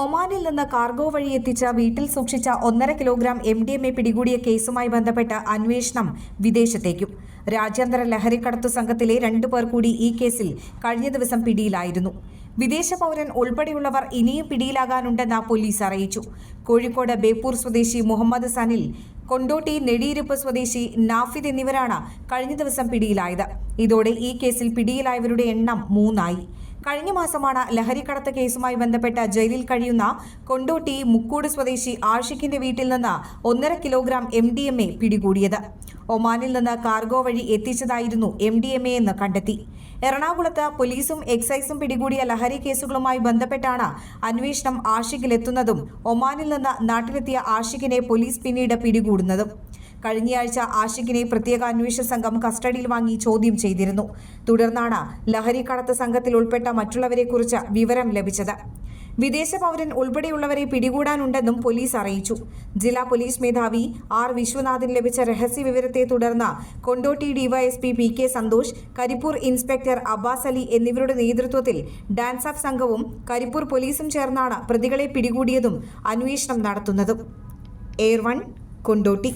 ഒമാനിൽ നിന്ന് കാർഗോ വഴി എത്തിച്ച വീട്ടിൽ സൂക്ഷിച്ച ഒന്നര kilogram M D M A പിടികൂടിയ കേസുമായി ബന്ധപ്പെട്ട അന്വേഷണം വിദേശത്തേക്കും. രാജ്യാന്തര ലഹരിക്കടത്തു സംഘത്തിലെ രണ്ടു പേർ കൂടി ഈ കേസിൽ കഴിഞ്ഞ ദിവസം പിടിയിലായിരുന്നു. വിദേശ പൗരൻ ഉൾപ്പെടെയുള്ളവർ ഇനിയും പിടിയിലാകാനുണ്ടെന്ന് പോലീസ് അറിയിച്ചു. കോഴിക്കോട് ബേപ്പൂർ സ്വദേശി മുഹമ്മദ് സനിൽ കൊണ്ടോട്ടി നെടിയിരുപ്പ് സ്വദേശി നാഫിദ് എന്നിവരാണ് കഴിഞ്ഞ ദിവസം പിടിയിലായത്. ഇതോടെ ഈ കേസിൽ പിടിയിലായവരുടെ എണ്ണം മൂന്നായി. കഴിഞ്ഞ മാസമാണ് ലഹരിക്കടത്ത് കേസുമായി ബന്ധപ്പെട്ട് ജയിലിൽ കഴിയുന്ന കൊണ്ടോട്ടി മുക്കൂട് സ്വദേശി ആഷിഖിന്റെ വീട്ടിൽ നിന്ന് ഒന്നര kilogram M D M A പിടികൂടിയത്. ഒമാനിൽ നിന്ന് കാർഗോ വഴി എത്തിച്ചതായിരുന്നു എം ഡി എം എ എന്ന് കണ്ടെത്തി. എറണാകുളത്ത് പോലീസും എക്സൈസും പിടികൂടിയ ലഹരി കേസുകളുമായി ബന്ധപ്പെട്ടാണ് അന്വേഷണം ആഷിഖിലെത്തുന്നതും ഒമാനിൽ നിന്ന് നാട്ടിലെത്തിയ ആഷിഖിനെ പോലീസ് പിന്നീട് പിടികൂടുന്നതും. കഴിഞ്ഞയാഴ്ച ആഷിഖിനെ പ്രത്യേക അന്വേഷണ സംഘം കസ്റ്റഡിയിൽ വാങ്ങി ചോദ്യം ചെയ്തിരുന്നു. തുടർന്നാണ് ലഹരി കടത്ത് സംഘത്തിൽ ഉൾപ്പെട്ട മറ്റുള്ളവരെക്കുറിച്ച് വിവരം ലഭിച്ചത്. വിദേശ പൗരൻ ഉൾപ്പെടെയുള്ളവരെ പിടികൂടാനുണ്ടെന്നും പോലീസ് അറിയിച്ചു. ജില്ലാ പോലീസ് മേധാവി ആർ വിശ്വനാഥിന് ലഭിച്ച രഹസ്യ വിവരത്തെ തുടർന്ന് Kondotty DYSP P K Santhosh Karipur inspector Abbas Ali എന്നിവരുടെ നേതൃത്വത്തിൽ ഡാൻസ് ഓഫ് സംഘവും കരിപ്പൂർ പോലീസും ചേർന്നാണ് പ്രതികളെ പിടികൂടിയതും അന്വേഷണം നടത്തുന്നതും. Air one Kondotty.